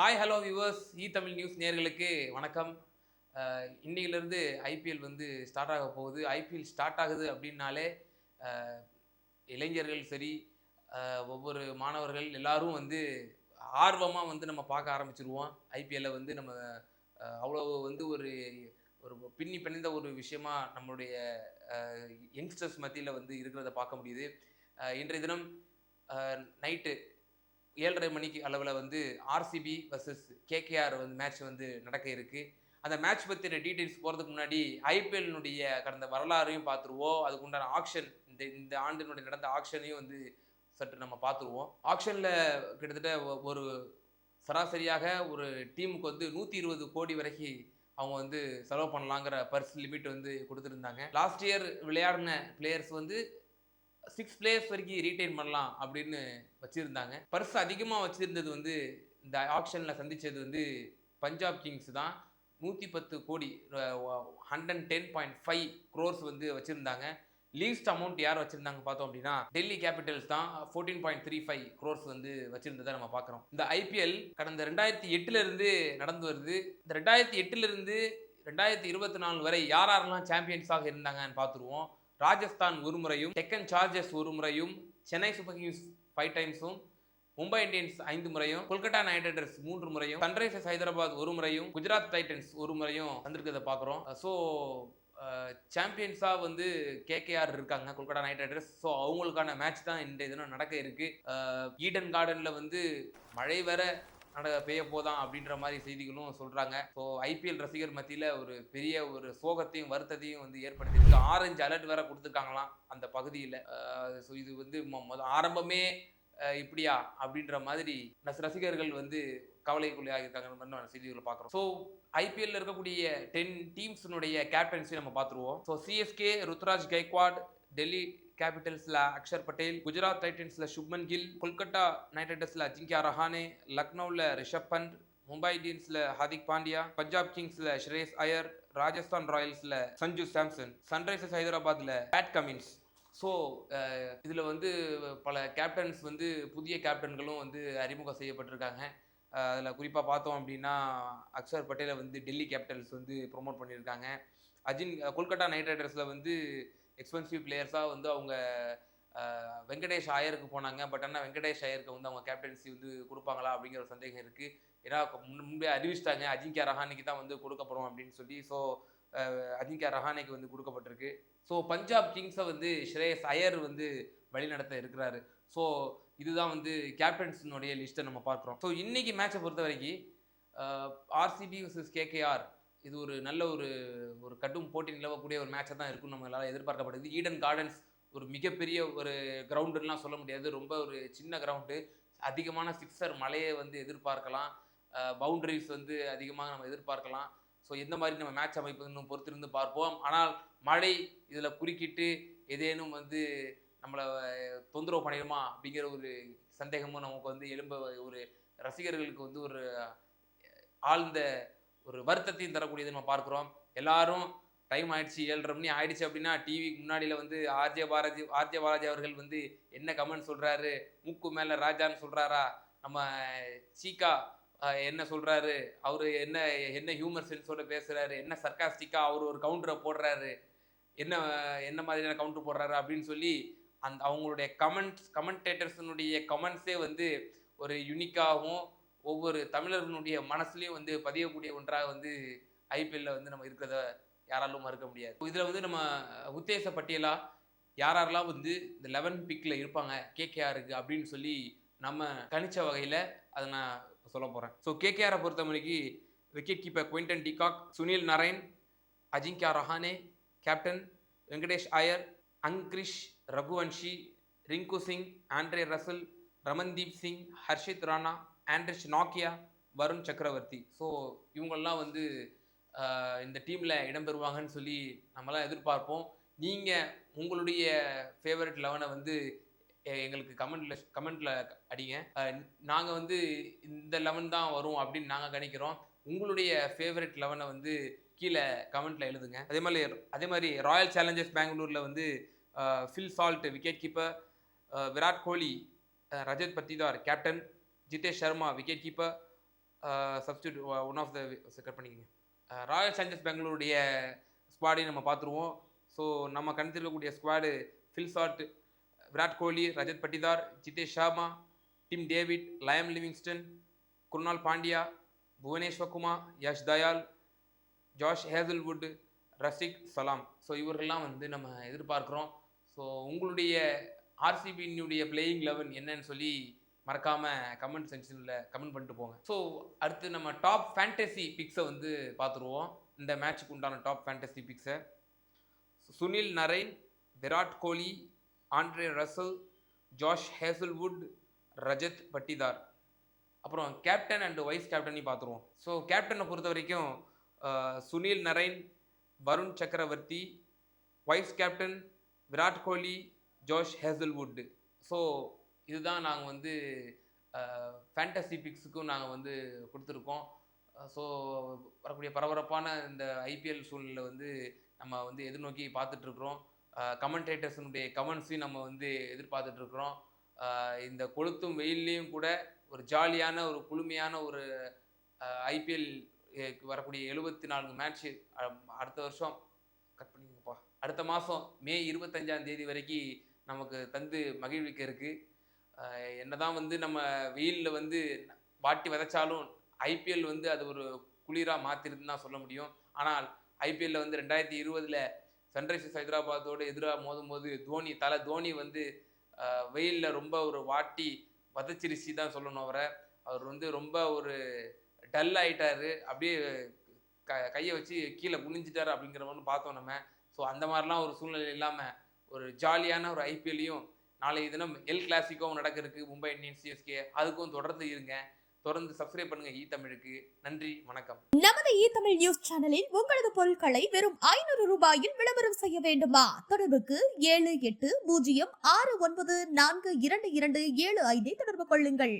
Hi hello viewers E Tamil news நேயர்களுக்கு வணக்கம். இன்னையிலேருந்து ஐபிஎல் வந்து ஸ்டார்ட் ஆக போகுது. ஐபிஎல் ஸ்டார்ட் ஆகுது அப்படின்னாலே இளைஞர்கள் சரி ஒவ்வொரு மாணவர்கள் எல்லாரும் வந்து ஆர்வமாக வந்து நம்ம பார்க்க ஆரம்பிச்சிருவோம். ஐபிஎல்லை வந்து நம்ம அவ்வளோ வந்து ஒரு ஒரு பின்னி பிணைந்த ஒரு விஷயமா நம்மளுடைய யங்ஸ்டர்ஸ் மத்தியில் வந்து இருக்கிறத பார்க்க முடியுது. இன்றைய தினம் நைட்டு ஏழரை மணிக்கு அளவில் வந்து ஆர்சிபி வர்சஸ் கேகேஆர் வந்து மேட்ச் வந்து நடக்க இருக்குது அந்த மேட்ச் பற்றின டீட்டெயில்ஸ் போகிறதுக்கு முன்னாடி ஐபிஎல்னுடைய கடந்த வரலாறையும் பார்த்துருவோம். அதுக்கு உண்டான ஆக்ஷன் இந்த இந்த ஆண்டினுடைய நடந்த ஆக்ஷனையும் வந்து சற்று நம்ம பார்த்துருவோம். ஆக்ஷனில் கிட்டத்தட்ட ஒரு சராசரியாக ஒரு டீமுக்கு வந்து நூற்றி இருபது கோடி வரைக்கும் அவங்க வந்து செலவு பண்ணலாங்கிற பர்ஸ் லிமிட் வந்து கொடுத்துருந்தாங்க. லாஸ்ட் இயர் விளையாடின பிளேயர்ஸ் வந்து சிக்ஸ் பிளேயர்ஸ் வரைக்கும் ரீட்டைன் பண்ணலாம் அப்படின்னு வச்சுருந்தாங்க. பர்ஸ் அதிகமாக வச்சுருந்தது வந்து இந்த ஆக்ஷனில் சந்தித்தது வந்து பஞ்சாப் கிங்ஸ் தான். நூற்றி பத்து கோடி hundred ten point five crores வந்து வச்சுருந்தாங்க. லீஸ்ட் அமௌண்ட் யார் வச்சுருந்தாங்க பார்த்தோம் அப்படின்னா டெல்லி கேபிட்டல்ஸ் தான் fourteen point three five crores வந்து வச்சுருந்ததை நம்ம பார்க்குறோம். இந்த ஐபிஎல் கடந்த ரெண்டாயிரத்தி எட்டுலேருந்து நடந்து வருது. இந்த ரெண்டாயிரத்தி எட்டுலேருந்து ரெண்டாயிரத்தி இருபத்தி நாலு வரை யார் யாரெல்லாம் சாம்பியன்ஸாக இருந்தாங்கன்னு பார்த்துருவோம். ராஜஸ்தான் ஒரு முறையும் டெக்கன் சார்ஜர்ஸ் ஒரு முறையும் சென்னை சூப்பர் கிங்ஸ் ஃபைவ் டைம்ஸும் மும்பை இந்தியன்ஸ் ஐந்து முறையும் கொல்கட்டா நைட் ரைடர்ஸ் மூன்று முறையும் சன்ரைசர்ஸ் ஹைதராபாத் ஒரு முறையும் குஜராத் டைட்டன்ஸ் ஒரு முறையும் வந்திருக்கிறத பார்க்குறோம். ஸோ சாம்பியன்ஸாக வந்து கேகேஆர் இருக்காங்க கொல்கட்டா நைட் ரைடர்ஸ் ஸோ அவங்களுக்கான மேட்ச் தான் இந்த தினம் நடக்க இருக்கு. ஈடன் கார்டனில் வந்து மழை வேற நட பெய்ய போதான் அப்படின்ற மாதிரி செய்திகளும் சொல்றாங்க. ஸோ ஐபிஎல் ரசிகர் மத்தியில் ஒரு பெரிய ஒரு சோகத்தையும் வருத்தத்தையும் வந்து ஏற்படுத்தியிருக்கு. ஆரஞ்சு அலர்ட் வேற கொடுத்துருக்காங்களாம் அந்த பகுதியில். ஸோ இது வந்து மொ- ஆரம்பமே இப்படியா அப்படின்ற மாதிரி ரசிகர்கள் வந்து கவலைக்குள்ளாக இருக்காங்க செய்திகளை பார்க்குறோம். ஸோ ஐபிஎல்ல இருக்கக்கூடிய டென் டீம்ஸினுடைய கேப்டன்சி நம்ம பார்த்துருவோம். ஸோ சிஎஸ்கே ருத்ராஜ் கைக்வாட் டெல்லி கேபிட்டல்ஸ்ல அக்ஷர் பட்டேல் குஜராத் டைட்டன்ஸ்ல சுப்மன் கில் கொல்கட்டா நைட் ரைடர்ஸ்ல அஜிங்கியா ரஹானே லக்னோவில் ரிஷப் பண்ட் மும்பை இந்தியன்ஸ்ல ஹார்திக் பாண்டியா பஞ்சாப் கிங்ஸ்ல ஸ்ரேயஸ் அயர் ராஜஸ்தான் ராயல்ஸ்ல சஞ்சு சாம்சன் சன்ரைசர்ஸ் ஹைதராபாத்ல பேட் கமின்ஸ் ஸோ இதில் வந்து பல கேப்டன்ஸ் வந்து புதிய கேப்டன்களும் வந்து அறிமுகம் செய்யப்பட்டிருக்காங்க. அதில் குறிப்பாக பார்த்தோம் அப்படின்னா அக்ஷர் பட்டேலை வந்து டெல்லி கேபிட்டல்ஸ் வந்து ப்ரோமோட் பண்ணியிருக்காங்க. அஜின் கொல்கட்டா நைட் ரைடர்ஸில் வந்து எக்ஸ்பென்சிவ் பிளேயர்ஸாக வந்து அவங்க வெங்கடேஷ் ஐயருக்கு போனாங்க. பட் ஆனால் வெங்கடேஷ் ஐயருக்கு வந்து அவங்க கேப்டன்சி வந்து கொடுப்பாங்களா அப்படிங்கிற ஒரு சந்தேகம் இருக்குது ஏன்னா முன் முன்பே அறிவிச்சிட்டாங்க. அஜிங்கியா ரஹானிக்கு தான் வந்து கொடுக்கப்படும் அப்படின்னு சொல்லி ஸோ அஜிங்கியா ரஹானேக்கு வந்து கொடுக்கப்பட்டிருக்கு. ஸோ பஞ்சாப் கிங்ஸை வந்து ஸ்ரேயஸ் ஐயர் வந்து வழிநடத்த இருக்கிறாரு. ஸோ இதுதான் வந்து கேப்டன்ஸினுடைய லிஸ்ட்டை நம்ம பார்க்குறோம். ஸோ இன்றைக்கி மேட்சை பொறுத்த வரைக்கும் ஆர்சிபி வர்சஸ் கேகேஆர் இது ஒரு நல்ல ஒரு ஒரு கடும் போட்டி நிலவக்கூடிய ஒரு மேட்சாக தான் இருக்கும்னு நம்மளால் எதிர்பார்க்கப்படுது. ஈடன் கார்டன்ஸ் ஒரு மிகப்பெரிய ஒரு கிரவுண்டுலாம் சொல்ல முடியாது. ரொம்ப ஒரு சின்ன கிரவுண்டு அதிகமான சிக்ஸர் மலையை வந்து எதிர்பார்க்கலாம். பவுண்டரிஸ் வந்து அதிகமாக நம்ம எதிர்பார்க்கலாம். ஸோ எந்த மாதிரி நம்ம மேட்ச் அமைப்புன்னு பொறுத்திருந்து பார்ப்போம். ஆனால் மழை இதில் குறுக்கிட்டு ஏதேனும் வந்து நம்மளை தொந்தரவு பண்ணிடுமா அப்படிங்கிற ஒரு சந்தேகமும் நமக்கு வந்து எழும்ப ஒரு ரசிகர்களுக்கு வந்து ஒரு ஆழ்ந்த ஒரு வருத்தத்தையும் தரக்கூடியது நம்ம பார்க்குறோம். எல்லாரும் டைம் ஆயிடுச்சு ஏழரை மணி ஆயிடுச்சு அப்படின்னா டிவிக்கு முன்னாடியில் வந்து ஆர்ஜே பாலாஜி ஆர்ஜே பாலாஜி அவர்கள் வந்து என்ன கமெண்ட் சொல்கிறாரு மூக்கு மேலே ராஜான்னு சொல்கிறாரா நம்ம சீக்கா என்ன சொல்கிறாரு அவர் என்ன என்ன ஹியூமர் சென்ஸோட பேசுகிறாரு என்ன சர்க்காஸ்டிக்காக அவர் ஒரு கவுண்டரை போடுறாரு என்ன என்ன மாதிரியான கவுண்டர் போடுறாரு அப்படின்னு சொல்லி அந்த அவங்களுடைய கமெண்ட்ஸ் கமெண்டேட்டர்ஸினுடைய கமெண்ட்ஸே வந்து ஒரு யூனிக்காகவும் ஒவ்வொரு தமிழர்களுடைய மனசுலேயும் வந்து பதியக்கூடிய ஒன்றாக வந்து ஐபிஎல்ல வந்து நம்ம இருக்கிறத யாராலும் மறுக்க முடியாது. இதில் வந்து நம்ம உத்தேச பட்டியலா யாரெல்லாம் வந்து இந்த லெவன் பிக்கில் இருப்பாங்க கேகேஆருக்கு அப்படின்னு சொல்லி நம்ம கணிச்ச வகையில் அதை நான் சொல்ல போகிறேன் ஸோ கேகேஆரை பொறுத்த வரைக்கும் wicket keeper Quinton de Kock Sunil Narine Ajinkya Rahane captain Venkatesh Iyer Angkrish Raghuvanshi Rinku Singh Andre Russell Ramandeep Singh Harshit Rana Anrich நாக்கியா Varun Chakravarthy. So இவங்கெல்லாம் வந்து இந்த டீமில் இடம்பெறுவாங்கன்னு சொல்லி நம்மலாம் எதிர்பார்ப்போம். நீங்கள் உங்களுடைய ஃபேவரட் லெவனை வந்து எங்களுக்கு கமெண்ட்ல கமெண்ட்ல அடிங்க. நாங்கள் வந்து இந்த லெவன் தான் வரும் அப்படின்னு நாங்கள் கணிக்கிறோம். உங்களுடைய ஃபேவரட் லெவனை வந்து கீழே கமெண்ட்ல எழுதுங்க. அதே மாதிரி அதே மாதிரி ராயல் சேலஞ்சர்ஸ் பெங்களூரில் வந்து Phil Salt wicket keeper Virat Kohli Rajat Patidar captain Jitesh Sharma wicket keeper substitute one of the cut பண்ணிக்கங்க. ராயல் சேலஞ்சர்ஸ் பெங்களூருடைய ஸ்குவாடையும் நம்ம பார்த்துருவோம். ஸோ நம்ம கணித்திருக்கக்கூடிய squad Phil Virat Kohli Rajat Patidar Jitesh Sharma Tim David Liam Livingstone Krunal Pandya Bhuvneshwar Kumar Yash Dayal Josh Hazlewood Rasikh Salam so இவர்கள்லாம் வந்து நம்ம எதிர்பார்க்குறோம். ஸோ உங்களுடைய ஆர்சிபியினுடைய பிளேயிங் லெவன் என்னன்னு சொல்லி மறக்காம கமெண்ட் செக்ஷனில் கமெண்ட் பண்ணிட்டு போங்க. ஸோ அடுத்து நம்ம டாப் ஃபேண்டசி பிக்ஸை வந்து பார்த்துருவோம். இந்த மேட்ச்சுக்கு உண்டான top fantasy பிக்ஸை Sunil Narine Virat Kohli Andre Russell Josh Hazlewood Rajat Patidar அப்புறம் கேப்டன் அண்ட் வைஸ் கேப்டனையும் பார்த்துருவோம். ஸோ கேப்டனை பொறுத்த வரைக்கும் Sunil Narine Varun Chakravarthy vice captain Virat Kohli Josh Hazlewood so இதுதான் நாங்கள் வந்து ஃபேண்டசி பிக்ஸுக்கும் நாங்கள் வந்து கொடுத்துருக்கோம். ஸோ வரக்கூடிய பரபரப்பான இந்த ஐபிஎல் சூழ்நிலை வந்து நம்ம வந்து எதிர்நோக்கி பார்த்துட்ருக்குறோம். கமெண்டேட்டர்ஸினுடைய கமெண்ட்ஸையும் நம்ம வந்து எதிர்பார்த்துட்ருக்குறோம். இந்த கொளுத்தும் வெயில்லையும் கூட ஒரு ஜாலியான ஒரு குளுமையான ஒரு ஐபிஎல் வரக்கூடிய எழுபத்தி நான்கு மேட்ச்சு அடுத்த வருஷம் கட் பண்ணிங்கப்பா அடுத்த மாதம் மே இருபத்தஞ்சாம் தேதி வரைக்கும் நமக்கு தந்து மகிழ்விக்க இருக்குது என்னதான் வந்து நம்ம வெயிலில் வந்து வாட்டி விதைச்சாலும் ஐபிஎல் வந்து அது ஒரு குளிராக மாற்றிருதுன்னு தான் சொல்ல முடியும். ஆனால் ஐபிஎல்ல வந்து ரெண்டாயிரத்தி இருபதில் சன்ரைசர்ஸ் ஹைதராபாத்தோடு எதிராக மோதும் போது தோனி தலை தோனி வந்து வெயிலில் ரொம்ப ஒரு வாட்டி வதச்சிருச்சு தான் சொல்லணும் அவரை. அவர் வந்து ரொம்ப ஒரு டல் ஆகிட்டாரு அப்படியே க கையை வச்சு கீழே குனிஞ்சிட்டாரு அப்படிங்கிற மாதிரி பார்த்தோம் நம்ம. ஸோ அந்த மாதிரிலாம் ஒரு சூழ்நிலை இல்லாமல் ஒரு ஜாலியான ஒரு ஐபிஎல்லையும் நாளைய தினம் எல் கிளாசிக்கும் நடக்க இருக்கு மும்பை இந்தியன்ஸ் சிஎஸ்கே அதுக்கும் தொடர்ந்து இருங்க. தொடர்ந்து சப்ஸ்கிரைப் பண்ணுங்க ஈ தமிழுக்கு. நன்றி வணக்கம். நமது இ தமிழ் நியூஸ் சேனலில் உங்களது பொருட்களை வெறும் ஐநூறு ரூபாயில் விளம்பரம் செய்ய வேண்டுமா? தொடர்புக்கு ஏழு எட்டு பூஜ்ஜியம் ஆறு ஒன்பது நான்கு இரண்டு இரண்டு ஏழு ஐந்தை தொடர்பு கொள்ளுங்கள்.